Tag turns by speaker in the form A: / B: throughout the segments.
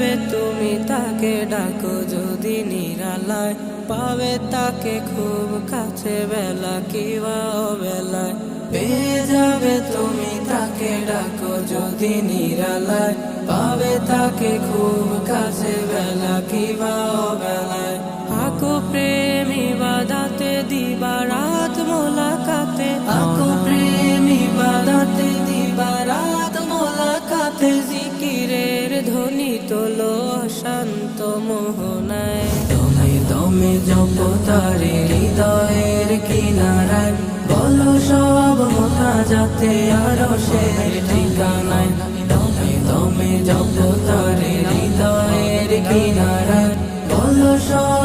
A: যাবে তুমি তাকে ডাকো যদি নিরালায়। পাবে তাকে খুব কাছে বেলা কিবা বেলায় পেয়ে যাবে তুমি তাকে ডাকো যদি নিরালায়। পাবে তাকে খুব কাছে বেলা কিবা বেলায় আকো প্রেমী বাদাতে, দিবা রাত মোলাকাতে। আকো শান্ত মোহনায়। দমে দমে জপ তারে হৃদয়ের কিনারায়। বল সব মোথা যাতে আরও সে ঠিকানায়। দমে দমে জপ তারে হৃদয়ের কিনারায়। বল সব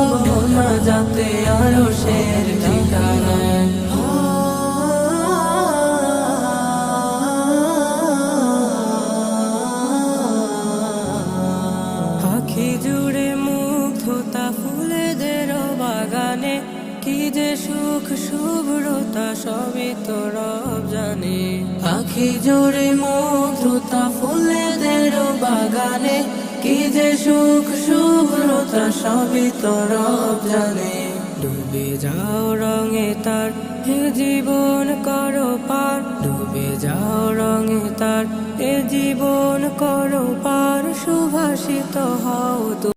A: কি যে সুখ, শুভ্রতা, সবই তো রব জানে। আখি জুড়ে মুগ্ধতা ফুলেদের বাগানে, কি যে সুখ, শুভ্রতা, সবই তো রব জানে। ডুবে যাও রঙে তার হে জীবন করো পার। ডুবে যাও রঙে তার, এ জীবন করো পার। সুভাষিত হও